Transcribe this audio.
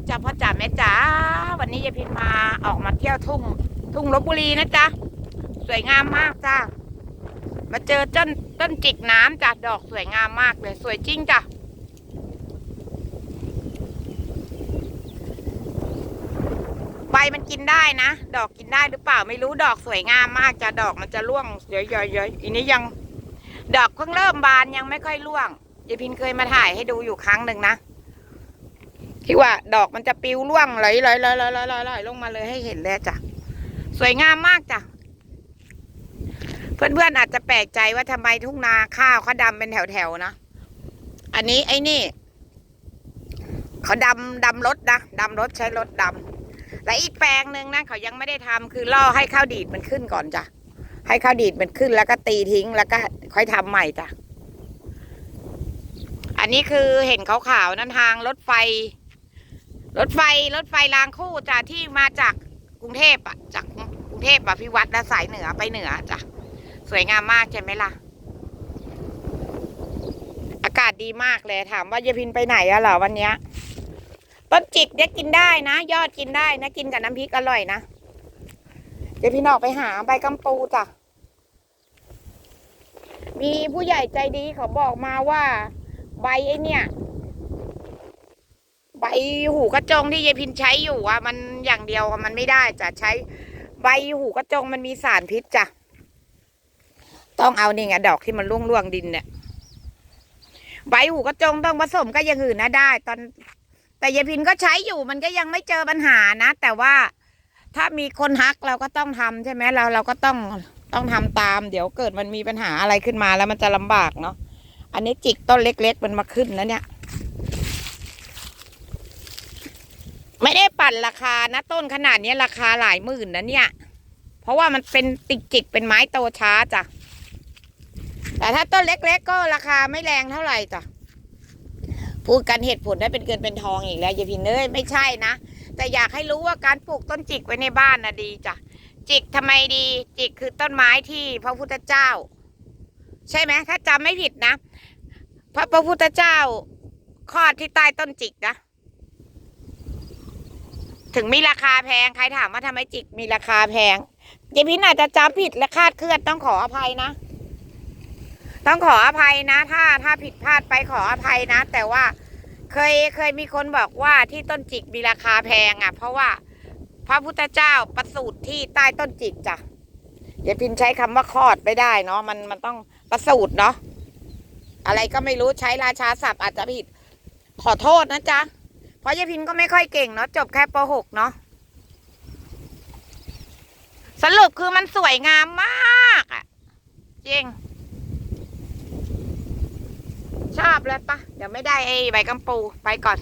นี่จ้าพ่อจ๋าแม่จ๋าวันนี้ยายพินมาออกมาเที่ยวทุ่ง ทุ่งลบบุรีนะจ๊ะสวยงามมากจ้ามาเจอต้นต้นจิกน้ำจ้ะดอกสวยงามมากเลยสวยจริงจ้ะใบมันกินได้นะ ดอกกินได้หรือเปล่าไม่รู้ดอกสวยงามมากจ้ะดอกมันจะร่วงเยอะๆๆอันนี้ยัง ดอกเพิ่งเริ่มบานยังไม่ค่อยร่วงยายพินเคยมาถ่ายให้ดูอยู่ครั้งหนึ่งนะ ที่ว่าดอกมันจะปิวร่วงไหลไหลไหลไหลไหลลงมาเลยให้เห็นเลยจ้ะสวยงามมากจ้ะเพื่อนๆอาจจะแปลกใจว่าทำไมทุ่งนาข้าวเขาดำเป็นแถวๆนะอันนี้ไอ้นี่เขาดำดำรถนะดำรถใช้รถดำและอีกแปลงหนึ่งนะเขายังไม่ได้ทำคือล่อให้ข้าวดีดมันขึ้นก่อนจ้ะให้ข้าวดีดมันขึ้นแล้วก็ตีทิ้งแล้วก็ค่อยทำใหม่จ้ะอันนี้คือเห็นขาวๆนั้นทางรถไฟ รถไฟรถไฟรางคู่จ้ะที่มาจากกรุงเทพอะ จากกรุงเทพอะพิวัตรและสายเหนือไปเหนือจ้ะสวยงามมากใช่ไหมล่ะ อากาศดีมากเลยถามว่ายายพินไปไหนอะเหรอวันเนี้ยต้นจิกเนี่ยกินได้นะ ยอดกินได้นะกินกับน้ำพริกอร่อยนะยายพินออกไปหาใบกำปูจ้ะ มีผู้ใหญ่ใจดีเขาบอกมาว่า ใบไอ้เนี่ย ใบหูกระจงที่ยายพินใช้อยู่อะมันอย่างเดียวมันไม่ได้จะใช้ใบหูกระจงมันมีสารพิษจ้ะต้องเอานี่ไงดอกที่มันร่วงร่วงดินเนี่ยใบหูกระจงต้องผสมกับอย่างอื่นนะได้ ตอน แต่ยายพินก็ใช้อยู่ มันก็ยังไม่เจอปัญหานะ แต่ว่าถ้ามีคนฮักเราก็ต้องทำใช่ไหมเราเราก็ต้องต้องทำตาม เดี๋ยวเกิดมันมีปัญหาอะไรขึ้นมาแล้วมันจะลำบากเนาะอันนี้จิกต้นเล็ก ๆ มันมาขึ้นนะเนี่ย ไม่ได้ปั่นราคานะต้นขนาดนี้ราคาหลายหมื่นนะเนี่ย เพราะว่ามันเป็นติกจิกเป็นไม้โตช้าจ้ะแต่ถ้าต้นเล็ก ๆ ก็ราคาไม่แรงเท่าไหร่จ้ะพูดกันเหตุผลได้เป็นเกินเป็นทองอีกแล้วยายพินเอ้ยไม่ใช่นะแต่อยากให้รู้ว่าการปลูกต้นจิกไว้ในบ้านนะดีจ้ะจิกทำไมดีจิกคือต้นไม้ที่พระพุทธเจ้า ใช่ไหมถ้าจำไม่ผิดนะพระพระพุทธเจ้าคลอดที่ใต้ต้นจิกนะ ถึงมีราคาแพงใครถามว่าทำไมจิกมีราคาแพงยายพินอาจจะจำผิดและคาดเคลื่อนต้องขออภัยนะ ต้องขออภัยนะ ถ้าถ้าผิดพลาดไปขออภัยนะ แต่ว่าเคยเคยมีคนบอกว่าที่ต้นจิกมีราคาแพงอะ เพราะว่าพระพุทธเจ้าประสูติที่ใต้ต้นจิกจ้ะยายพินใช้คำว่าคลอดไม่ได้เนาะมันมันต้องประสูติเนาะอะไรก็ไม่รู้ใช้ราชาศัพท์อาจจะผิดขอโทษนะจ๊ะ เพราะยายพินก็ไม่ค่อยเก่งเนาะจบแค่ป .6 เนาะสรุปคือมันสวยงามมากอะจริง ชอบเลยปะเดี๋ยวไม่ได้ไอ้ใบกำปูไปก่อน